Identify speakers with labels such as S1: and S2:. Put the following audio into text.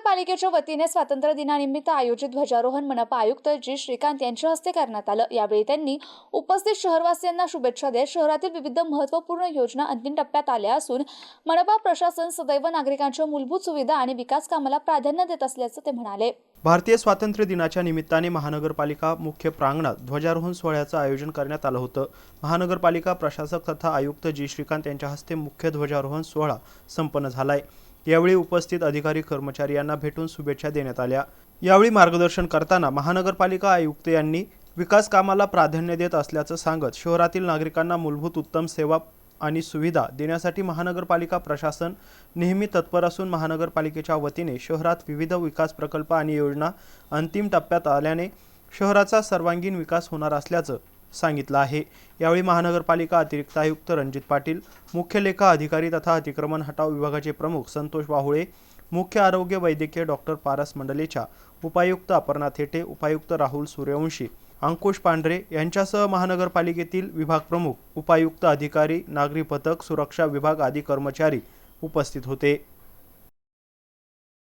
S1: महानगरपालिकेच्या वतीने स्वातंत्र्य दिनानिमित्त आयोजित ध्वजारोहण मनपा आयुक्त जी श्रीकांत यांच्या हस्ते करण्यात आलं. यावेळी त्यांनी उपस्थित शहरवासियांना शुभेच्छा देत शहरातील विविध महत्त्वपूर्ण योजना अंतिम टप्प्यात आल्या असून मनपा प्रशासन सदैव नागरिकांच्या मूलभूत सुविधा आणि विकास कामाला प्राधान्य देत असल्याचं ते म्हणाले.
S2: भारतीय स्वातंत्र्य दिनाच्या निमित्ताने महानगरपालिका मुख्य प्रांगणात ध्वजारोहण सोहळ्याचं आयोजन करण्यात आलं होतं. महानगरपालिका प्रशासक तथा आयुक्त जी श्रीकांत यांच्या हस्ते मुख्य ध्वजारोहण सोहळा संपन्न झालाय. यावेळी उपस्थित अधिकारी कर्मचारी यांना भेटून शुभेच्छा देण्यात आल्या. यावेळी मार्गदर्शन करताना महानगरपालिका आयुक्त यांनी विकास कामाला प्राधान्य देत असल्याचं सांगत शहरातील नागरिकांना मूलभूत उत्तम सेवा आणि सुविधा देण्यासाठी महानगरपालिका प्रशासन नेहमी तत्पर असून महानगरपालिकेच्या वतीने शहरात विविध विकास प्रकल्प आणि योजना अंतिम टप्प्यात आल्याने शहराचा सर्वांगीण विकास होणार असल्याचं सांगितलं आहे. यावेळी महानगरपालिका अतिरिक्त आयुक्त रणजित पाटील मुख्य लेखा अधिकारी तथा अतिक्रमण हटाव विभागाचे प्रमुख संतोष वाहुळे मुख्य आरोग्य वैद्यकीय डॉक्टर पारस मंडलेच्या उपायुक्त अपर्णा थेटे उपायुक्त राहुल सूर्यवंशी अंकुश पांढरे यांच्यासह महानगरपालिकेतील विभाग प्रमुख उपायुक्त अधिकारी नागरी पथक सुरक्षा विभाग आदी कर्मचारी उपस्थित होते.